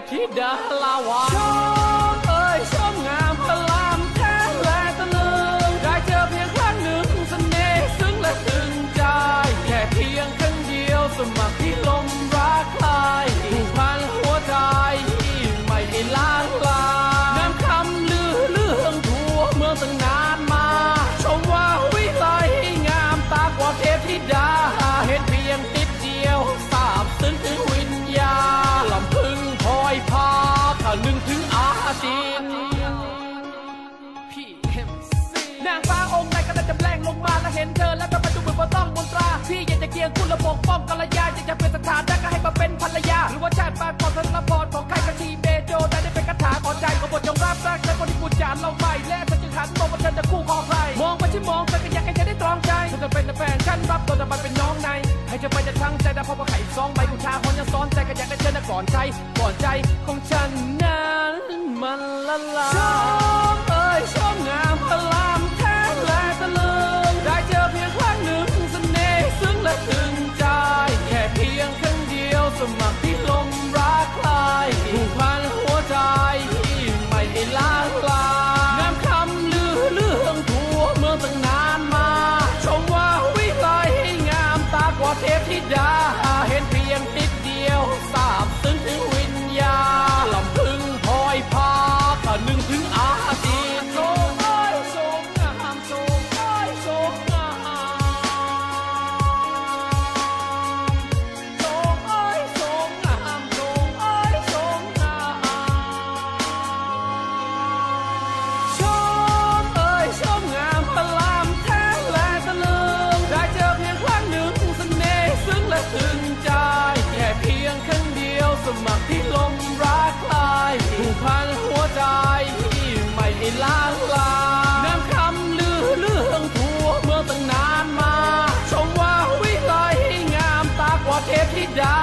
พธิดาลาวาชมเอ่ยชมงามพลามแท้และตะลึงได้เจอเพียงครั้งหนึ่งเสน่ห์ซึ้งและตึงใจแค่เพียงครั้งเดียวสมัครที่ ก่อนใครก่อนใจของฉันนั้นมันละลาย มัครที่ลมรักลายผูกพันหัวใจที่ไม่ล้างลายน้ำคำลือเลื่องทั่วเมื่อตั้งนานมา ชมว่าวิไลงามตากว่าเทพธิดา